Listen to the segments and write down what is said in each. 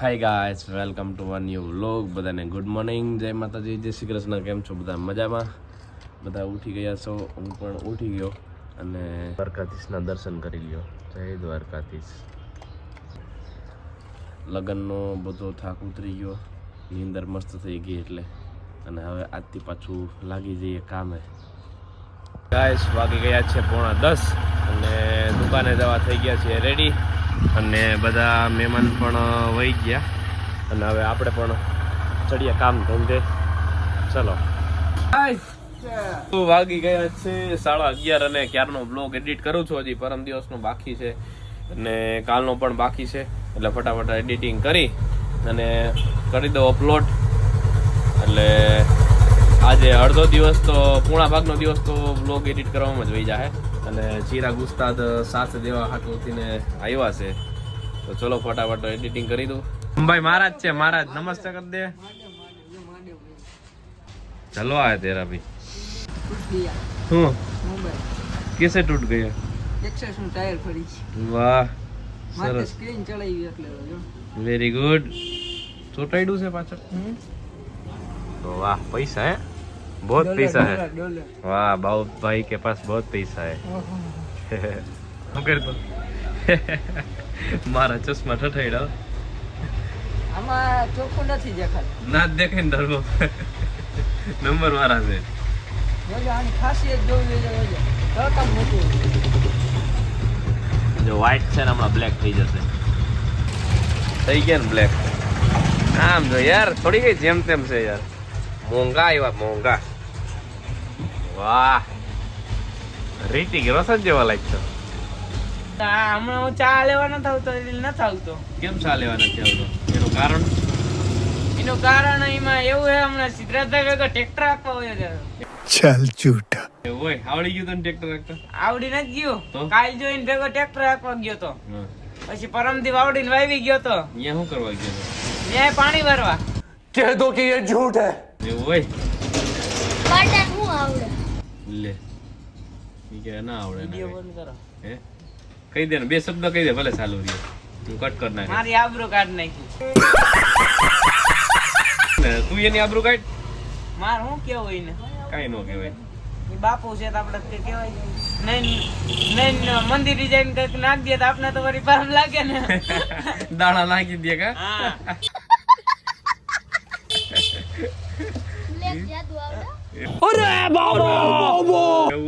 Hi guys welcome to one you vlog બધાને good morning જય માતાજી, જય શ્રી કૃષ્ણ. કેમ છો બધા? મજામાં? બધા ઉઠી ગયા છો? હું પણ ઉઠી ગયો અને દ્વારકાધીશના દર્શન કરી લ્યો. જય દ્વારકાધીશ. લગ્નનો બધો થાક ઉતરી ગયો. નીંદર મસ્ત થઈ ગઈ એટલે. અને હવે આજથી પાછું લાગી જઈએ કામે. ગાઈસ વાગી ગયા છે પોણા દસ. અને દુકાને જવા થઈ ગયા છીએ રેડી અને બધા મહેમાન પણ વહી ગયા. અને હવે આપણે પણ ચડીએ કામ ધંધે. ચલો. વાગી ગયા છે સાડા અગિયાર અને ક્યારનો બ્લોગ એડિટ કરું છું હજી. પરમ દિવસનો બાકી છે અને કાલનો પણ બાકી છે. એટલે ફટાફટ એડિટિંગ કરી અને કરી દો અપલોડ એટલે આજે અડધો દિવસ તો, પૂણા ભાગનો દિવસ તો બ્લોગ એડિટ કરવામાં જ વહી જાય અને ચીરા ગુસ્તાદ સાથ દેવા હાટુ ઉઠીને આવ્યા છે. તો ચલો ફટાફટ એડિટિંગ કરી દઉં. ભાઈ મહારાજ છે મહારાજ નમસ્તે કરી દે. ચલો આયા તેરા ભી હું કેસે તૂટ ગયા? એક્સેસ ટાયર ફરી છે. વાહ સરસ. સ્ક્રીન ચડાવી એટલે વેરી ગુડ ચોટાડ્યું છે પાછળ? તો વાહ પૈસા હે. बहुत पैसा है ડોલર वाह बाबू भाई के पास बहुत पैसा है શું કરતો મારા ચશ્મા ઠઠાડ્યા આમાં ચોખ્ખું નથી દેખાતું ના જ દેખાય ને ધર્મ નંબર મારા છે જોજો આની ખાસિયત જોવી જોઈએ જોજો તરત મોટું જો વ્હાઈટ છે ને હમણાં બ્લેક થઈ જશે થઈ ગયા ને બ્લેક આમ જો યાર થોડી કઈ જેમ તેમ છે યાર મોંઘા આવ્યા મોંઘા વાહ. રીતિક રોશન જેવા લાગતો. હમણાં હું ચા લેવા નથી આવતો એટલે નથી આવતો કેમ ચા લેવા નથી આવતો? એનું કારણ? એનું કારણ એમાં એવું હે હમણાં સિદ્ધાર્થ કે ટ્રેક્ટર આપવા હોય આવડી ગયું તને ટ્રેક્ટર આવડી નથી ગયું. કાલ જોઈને ભેગો ટ્રેક્ટર રાખવા ગયો તો. પછી પરમથી આવડીને વાવી ગયો તો. શું કરવા ગયો ત્યાં પાણી ભરવા. કહે દો કે એ ઝૂઠ હે. ઓય આવડે? લે. ઈ કે ના આવડે વિડિયો બંધ કરો. હે? કહી દે ને બે શબ્દ કહી દે ભલે ચાલુ રહ્યો. હું કટ કર નાખ. મારી આબરૂ કાઢ નાખી. તું એની આબરૂ કાઢ. માર હું કેવું એને? કાઈ નો કહેવાય. ઈ બાપુ છે તો આપણે કે કહેવાય. નહીં નહીં મંદિર ડિઝાઇન કંઈક નાખ દે તો આપણે તો વળી પામ લાગે ને. દાણા નાખી દે કા? હા.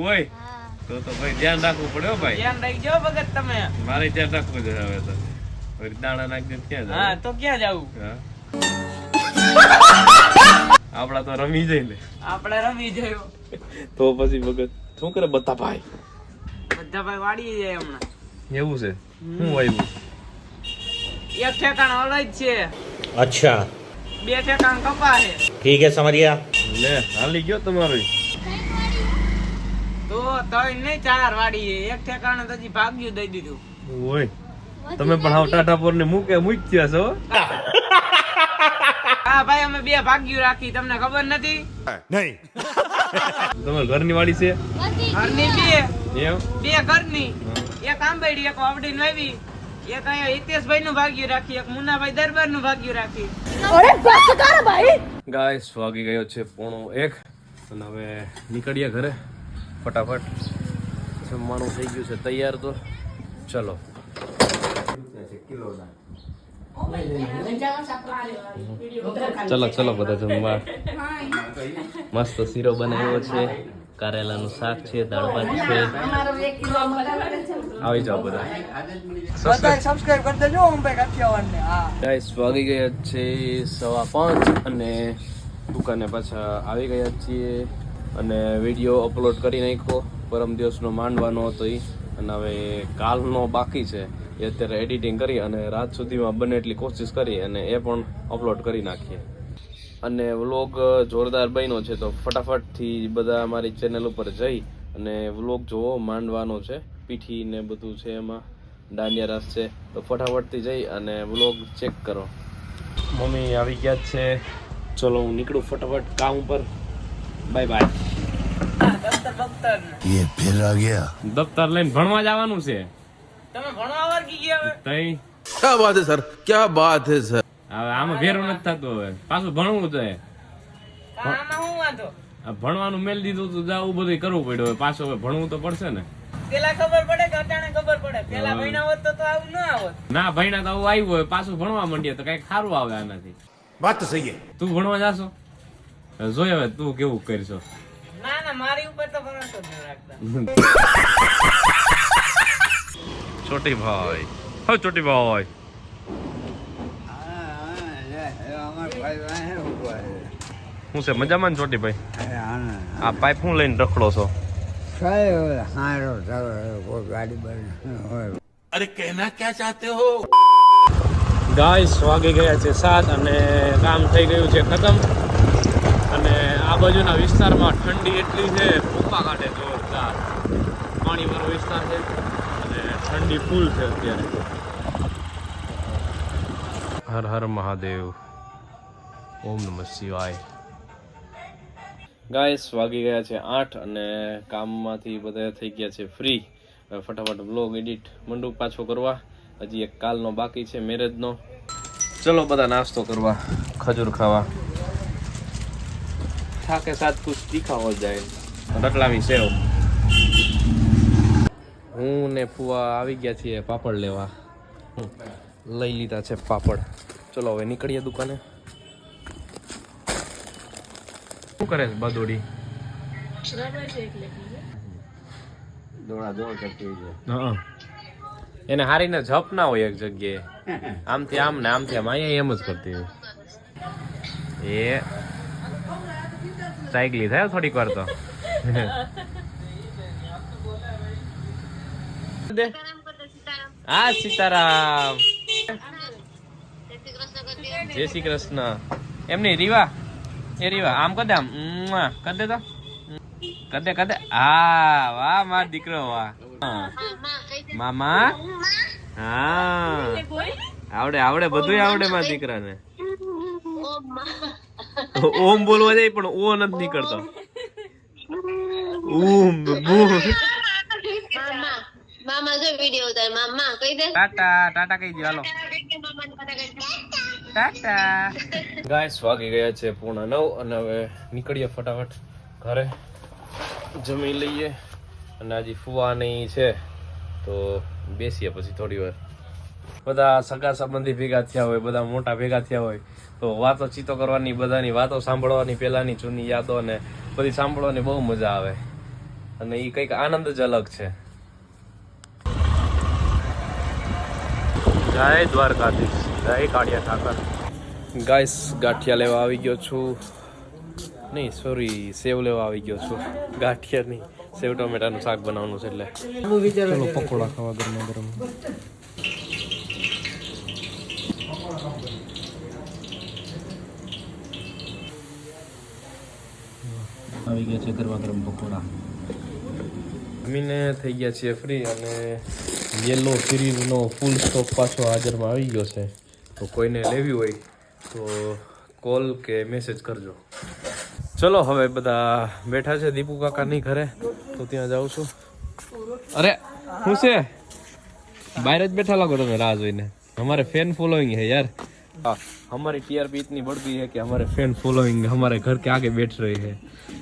અરે તો તો ભાઈ ધ્યાન રાખવું પડે ભાઈ. ધ્યાન રાખજો ભગત તમે. મારે ધ્યાન રાખવું છે હવે તો. દાણા નાખજો ક્યાં જાવ? તો ક્યાં જાવું? આપડા તો રમી જઈને આપડે રમી જયો. તો પછી ભગત શું કરે બધા ભાઈ? બધા ભાઈ વાડી જાય હમણાં. એવું છે? હું આવ્યું? એક ઠેકાણ અલગ છે. અચ્છા. બે છે કામ કપા છે. ઠીક હે સમરિયા. લે હાલી ગયો તમારો. તો ત્રણ નહીં ચાર વાડી એક ઠેકાણે તો ભાગ્યું દઈ દીધું. ઓય તમે પણ હાવ ટાટા પર ને મૂકે મૂક્યા છો. હા ભાઈ અમે બે ભાગ્યું રાખી. તમને ખબર નથી? નહીં. તમારે ઘરની વાડી છે? ઘરની બે. બે ઘરની. એક આંબેડી એક વાવડી નવી એક અહીંયા હિતેશભાઈ નું ભાગ્યું રાખી એક મુનાભાઈ દરબારનું ભાગ્યું રાખી. ગાઈસ વાગી ગયો છે પોણો એક. અને હવે નીકળીએ ઘરે. ફટાફટ. જમવાનું થઈ ગયું છે તૈયાર તો. ચલો. ચલો ચલો બધા જમવા. મસ્ત શીરો બનાવ્યો છે. કારેલાનું શાક છે દાળ ભાત છે. આવી જાઓ બધા. સબસ્ક્રાઇબ કરી દેજો હું ભાઈ હા. ગાઈસ વાગી ગયા છે સવા પાંચ અને દુકાને પાછા આવી ગયા છીએ અને વીડિયો અપલોડ કરી નાખ્યો. પરમ દિવસનો માંડવાનો હતો એ અને હવે કાલનો બાકી છે. એ અત્યારે એડિટિંગ કરી અને રાત સુધીમાં બને એટલી કોશિશ કરી અને એ પણ અપલોડ કરી નાખીએ. અને વ્લોગ જોરદાર બન્યો છે તો ફટાફટથી બધા અમારી ચેનલ ઉપર જઈ અને વ્લોગ જોવો માંડવાનો છે પીઠી ને બધું છે એમાં દાંડિયા રાસ છે તો ફટાફટથી જઈ અને વ્લોગ ચેક કરો મમ્મી આવી ગયા જ છે ચલો હું નીકળું ફટાફટ કામ ઉપર બાય બાય દફતર બફતર ને. ये फिर आ गया દફતર લઈને ભણવા જવાનું છે તમે ભણવા વર્ગી ગયા હવે તઈ क्या बात है सर क्या बात है सर હવે આમાં ભેરું નથી થતું હવે. પાછું ભણવું છે ભણવાનું મેલ દીધું તો જાવું બધું કરવું પડ્યું. હવે પાછું હવે ભણવું તો પડશે ને. પેલા ખબર પડે ના ભણ્યા તો આવું આવ્યું. હોય પાછું ભણવા માંડીએ તો કઈ સારું આવે આનાથી. વાત તો સહી તું ભણવા જાશો? જોઈ હવે તું કેવું કરશો. ના ના મારી ઉપર છોટી ભાઈ. હવે છોટી ભાઈ. હું છે મજામાં ને ચોટી ભાઈ? આ પાઇપ હું લઈને રખડો છો? અરે કહેના ક્યાં ચાહતે હો? ગાય વાગી ગયા છે સાત અને કામ થઈ ગયું છે ખતમ. અને આ બાજુના વિસ્તારમાં ઠંડી એટલી છે ભૂપા કાઢે જોરદાર પાણીવાળો વિસ્તાર છે. અને ઠંડી ફૂલ છે અત્યારે. હર હર મહાદેવ. ઓમ નમઃ શિવાય. ગાઈસ વાગી ગયા છે આઠ અને કામમાંથી બધા થઈ ગયા છે ફ્રી ફટાફટ બ્લોગ એડિટ મંડુક પાછો કરવા. હજી એક કાલનો બાકી છે મેરેજનો. ચલો બધા નાસ્તો કરવા, ખજૂર ખાવા. થાકે સાત કુછ હો જાય. રટલાવી સેવ. હું ને ફુવા આવી ગયા છીએ પાપડ લેવા. લઈ લીધા છે પાપડ. ચલો હવે નીકળીએ દુકાને. શું કરે છે બદોડી? હા. એને હારીને જપ ના હોય એક જગ્યાએ. આમથી આમ ને આમથી આમ. અહીંયા એમ જ કરતી હોય. એ સાયકલી થાય થોડીક વાર તો. દે. હા સીતારામ. જય શ્રી કૃષ્ણ. એમની રીવા? એ રીવા આમ કદે આમ. કદે તો. કદે કદે હા વાહ માર દીકરો વાહ. મામા? હા. આવડે આવડે બધું આવડે મારા દીકરાને. ઓમ બોલવા જાય પણ ઓ નથી નીકળતો. ઓમ બૂમ. મામા જો વિડિયો ઉતાર. મામા કહી દે. ટાટા ટાટા કહી દે હાલો. ટાટા. ગાઈસ વાગી ગયા છે પૂર્ણ નવ અને હવે નીકળીએ ફટાફટ ઘરે. જમી લઈએ અને હજી ફુવાની છે, તો બેસીએ પછી થોડી વાર. બધા સગા સંબંધી ભેગા થયા હોય, બધા મોટા ભેગા થયા હોય, તો વાતો ચીતો કરવાની, બધાની વાતો સાંભળવાની, પહેલાંની જૂની યાદો ને બધી સાંભળવાની બહુ મજા આવે. અને એ કંઈક આનંદ જ અલગ છે. જય દ્વારકાધીશ, જય કાળિયા ઠાકર. ગાઈસ ગાંઠિયા લેવા આવી ગયો છું. નહીં સોરી સેવ લેવા આવી ગયો છું. ગાંઠિયા નહીં સેવ ટમેટાનું શાક બનાવવાનું છે એટલે. ચલો પકોડા ખાવા ગરમા ગરમ. આવી ગયા છે ગરમા ગરમ પકોડા. જમીને થઈ ગયા છીએ ફ્રી અને યેલો સિરીઝનો ફૂલ સ્ટોક પાછો હાજરમાં આવી ગયો છે. તો કોઈને લેવી હોય તો કોલ કે મેસેજ કરજો ચલો હવે બધા બેઠા છે દીપુ કાકાની ઘરે તો ત્યાં જાઉં છું અરે શું છે બહાર જ બેઠા લાગો તમે રાહ જોઈને हमारे फैन फॉलोइंग है यार हाँ, हमारी टीआरपी इतनी बढ़ गई है कि हमारे फैन फॉलोइंग हमारे घर के आगे बैठ रहे हैं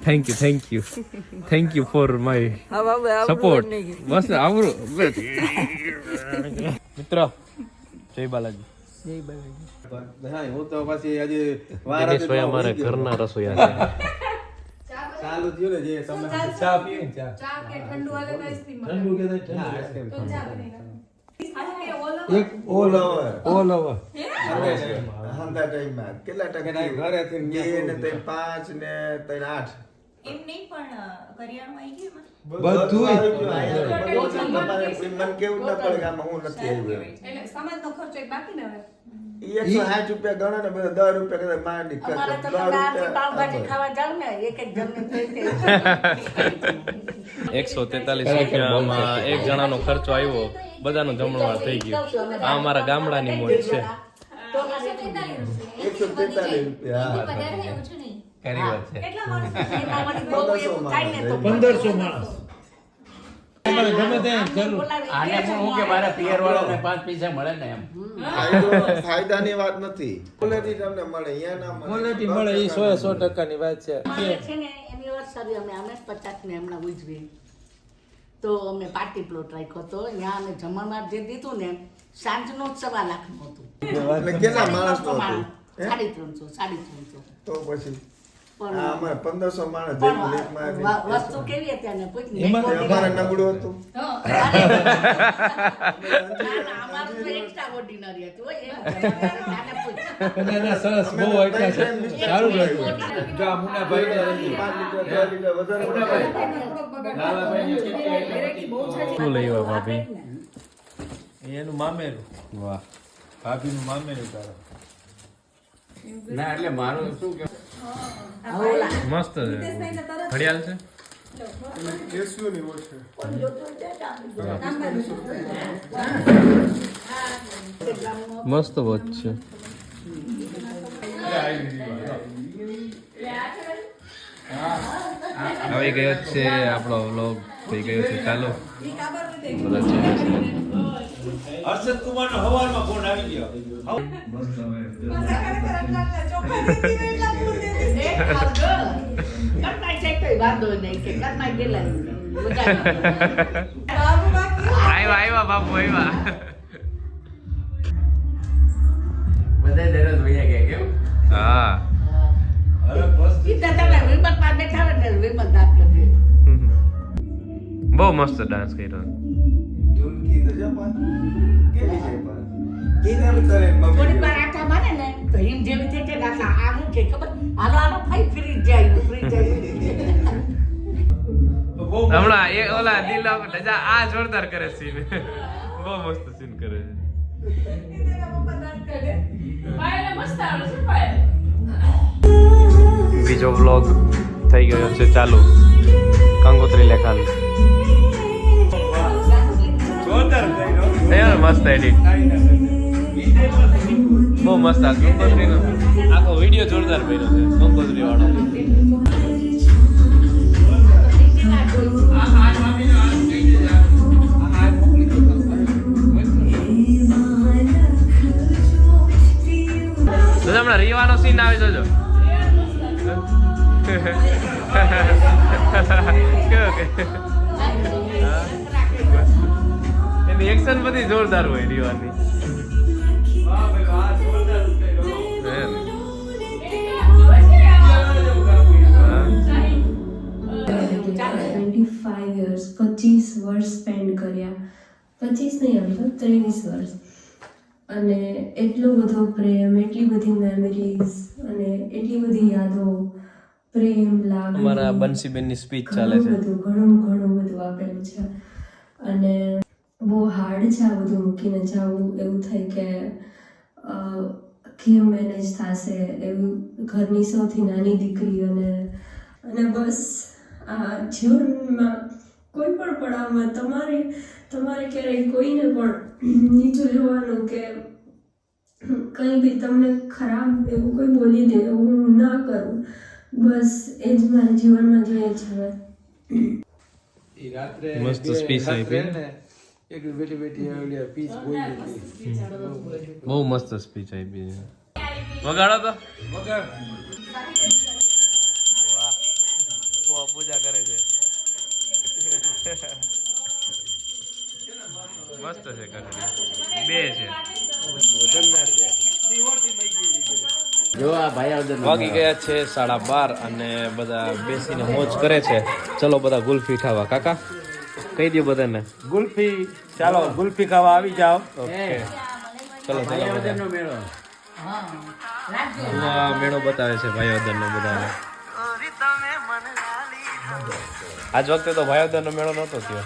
thank you thank you thank you for my support બસ આવરું મિત્ર જય બાલાજી હું તો પછી હજી વાર દિનેશ ભાઈ અમારે ઘરના રસોઈયા છે ચાલુ થયું ને જે તમે ચા પીએ ને ચા. ઠંડુ કે ઠંડુ એક ઓલ ઓવર ઓલ ઓવર હંધા ટાઈમમાં કેટલા ટકા? ઘરેથી બે ને ત્રણ પાંચ ને ત્રણ આઠ. એમ નહીં પણ કરિયાણું આવી ગયું. બધું મન કેવું ના પડે કે આમાં હું નથી આવ્યો. એટલે સમાજનો ખર્ચો એ બાકી ને હવે? એકસો સાઠ રૂપિયા ગણો ને બધો દસ રૂપિયા કદાચ માંડી કરતો. દસ રૂપિયા. ખાવા જાવ ને એક એકસો તેતાલીસ રૂપિયામાં એક જણાનો ખર્ચો આવ્યો બધાનો જમણવાર થઈ ગયું. આ અમારા ગામડાની મોજ છે. એકસો તેતાલીસ રૂપિયા. હા. કેટલા માણસો એમાં વળી બહુ એવું થાય ને તો પંદરસો માણસ. ગમે ત્યાં જરૂર. આને પણ હું કે મારા પિયર વાળાને પાંચ પૈસા મળે ને એમ. ફાયદો ફાયદાની વાત નથી. ક્વોલિટી તમને મળે અહીંયા ના મળે. ક્વોલિટી મળે એ સો સો ટકાની વાત છે. અમારે છે ને એનિવર્સરી અમે અમે પચાસ ને હમણાં ઉજવી તો અમે પાર્ટી પ્લોટ રાખ્યો તો ત્યાં અમે જમણવાર જે દીધું ને સાંજનું જ સવા લાખનું હતું. એટલે કેટલા માણસ હતું? સાડી ત્રણસો સાડી ત્રણસો. તો પછી? પણ પંદરસો માણસ વસ્તુ કેવી હતી અને ને અમારે નબળું હતું. ના, ના. ના ના ને ભાભી? એનું મામેરું. વાહ. ભાભીનું મામેરું તારો. ના એટલે મારું શું કે મસ્ત છે. ઘડિયાળ છે? મસ્ત વોચ છે. આવી ગયો છે આપણો વ્લોગ થઈ ગયો છે. ચાલો. બધા હર્ષદ કુમાર નો હવારમાં ફોન આવી ગયો. આવ્યા આવ્યા બાપુ આવ્યા બધા દરરોજ વૈયા ગયા કેમ? હા. બહુ મસ્ત ડાન્સ કર્યો. ઢોલકી તો જો પણ. કેવી છે પણ? કીધેલું કરે મમ્મી થોડી વાર આટા મારે ને તો હિમ જેવી થઈ જાય આટલા આ હું કે ખબર? હાલો હાલો ફાઈ ફ્રી જાય ફ્રી જાય. હમણાં એ ઓલા દિલ રજા આ જોરદાર કરે સીન. બહુ મસ્ત સીન કરે છે. બીજો વ્લોગ થઈ ગયો છે ચાલુ. કંગોત્રી લેખાન. યાર, મસ્ત એડિટ બહુ મસ્ત આ કંકોત્રીનો આખો વીડિયો જોરદાર બન્યો છે કંકોત્રી વાળો તો હમણાં રીવાનો સીન આવી જજો. કેવો કે? એની એક્શન બધી જોરદાર હોય રીવાની. ટ્વેન્ટી ફાઈવ યર્સ પચીસ વર્ષ સ્પેન્ડ કર્યા. પચીસ નહીં આમ તો ત્રેવીસ વર્ષ. અને એટલો બધો પ્રેમ એટલી બધી મેમરીઝ અને એટલી બધી યાદો પ્રેમ લાગણી. અમારા બંસીબેનની સ્પીચ ચાલે છે. બધું ઘણું ઘણું બધું આપેલું છે. અને બહુ હાર્ડ છે આ બધું મૂકીને જવું એવું થાય કે કેમ મેનેજ થશે એવું ઘરની સૌથી નાની દીકરી અને અને બસ આ જીવનમાં કોઈ પણ પડાવમાં તમારે તમારે ક્યારેય કોઈને પણ નીચું જોવાનું કે કંઈ બી તમને ખરાબ એવું કોઈ બોલી દે એવું હું ના કરું બસ એ જ મારા જીવનમાં જોઈએ છે રાત્રે મસ્ત સ્પીચ આપી. એક બેઠી બેઠી ઓલી પીચ બોલી હતી. બહુ મસ્ત સ્પીચ આપી છે. વગાડો તો. વાહ. પૂજા કરે છે. મસ્ત છે બે છે. જો આ ભાઈ આવડે વાગી ગયા છે સાડા બાર અને બધા બેસીને મોજ કરે છે. ચલો બધા ગુલ્ફી ખાવા. કાકા? કહી દો બધાને. ગુલ્ફી ચાલો ગુલ્ફી ખાવા આવી જાઓ. ઓકે. ચલો ચલો મેળો. આ મેળો બતાવે છે ભાઈઓદરનો બધાને. આજ વખતે તો ભાઈઓદરનો મેળો નહોતો થયો.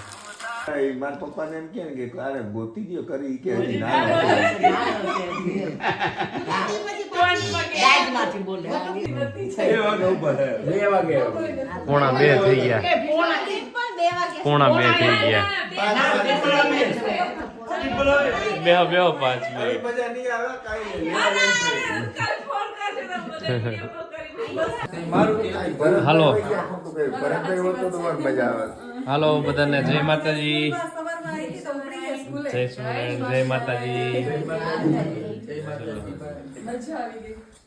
એ મારા પપ્પાને એમ કે ને કે અરે ગોતી ગયો કરી કે હજી ના પોણા બે થઈ ગયા. પોણા બે થઈ ગયા? બે બે પાંચ મિનિટ. હાલો. હાલો બધાને, જય માતાજી. જય સ્વામિનારાયણ, જય માતાજી.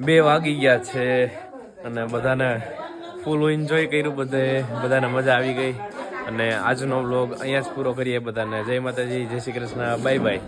બે વાગી ગયા છે અને બધાને ફૂલ એન્જોય કર્યું બધે. બધાને મજા આવી ગઈ. અને આજનો વ્લોગ અહીંયા જ પૂરો કરીએ બધાને. જય માતાજી, જય શ્રી કૃષ્ણ બાય બાય